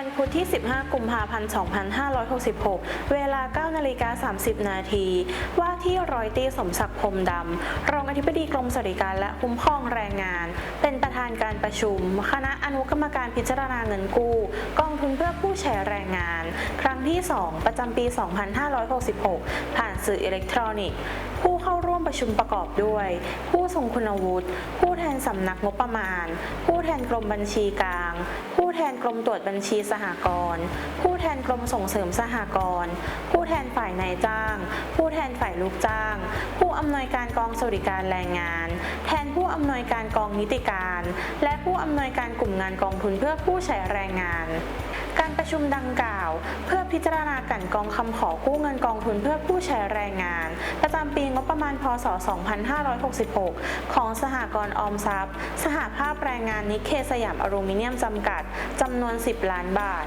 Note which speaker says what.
Speaker 1: ันพุธที่ 15 กุมภาพันธ์ 2566 เวลา 9 นาฬิกา 30 นาที ว่าที่ร้อยตีสมศักดิ์พรมดำ รองอธิบดีกรมสวัสดิการและคุ้มครองแรงงาน เป็นประธานการประชุม คณะอนุกรรมการพิจารณาเงินกู้ กองทุนเพื่อผู้ใช้แรงงาน ครั้งที่ 2 ประจำปี 2566 ผ่านสื่ออิเล็กทรอนิกส์ผู้เข้าร่วมประชุมประกอบด้วย ผู้ทรงคุณวุฒิ ผู้แทนสำนักงบประมาณ ผู้แทนกรมบัญชีกลาง ผู้แทนกรมตรวจบัญชีสหกรณ์ ผู้แทนกรมส่งเสริมสหกรณ์ ผู้แทนฝ่ายนายจ้าง ผู้แทนฝ่ายลูกจ้าง ผู้อำนวยการกองสวัสดิการแรงงาน แทนผู้อำนวยการกองนิติการ และผู้อำนวยการกลุ่มงานกองทุนเพื่อผู้ใช้แรงงาน การประชุมดังกล่าว เพื่อพิจารณากันกองคำขอกู้เงินกองทุนเพื่อผู้ใช้แรงงาน ประจำปีงบประมาณพศ 2566 ของสหกรณ์ออมทรัพย์ สหภาพแรงงานนิเคสยามอลูมิเนียมจำกัดจำนวน 10 ล้านบาท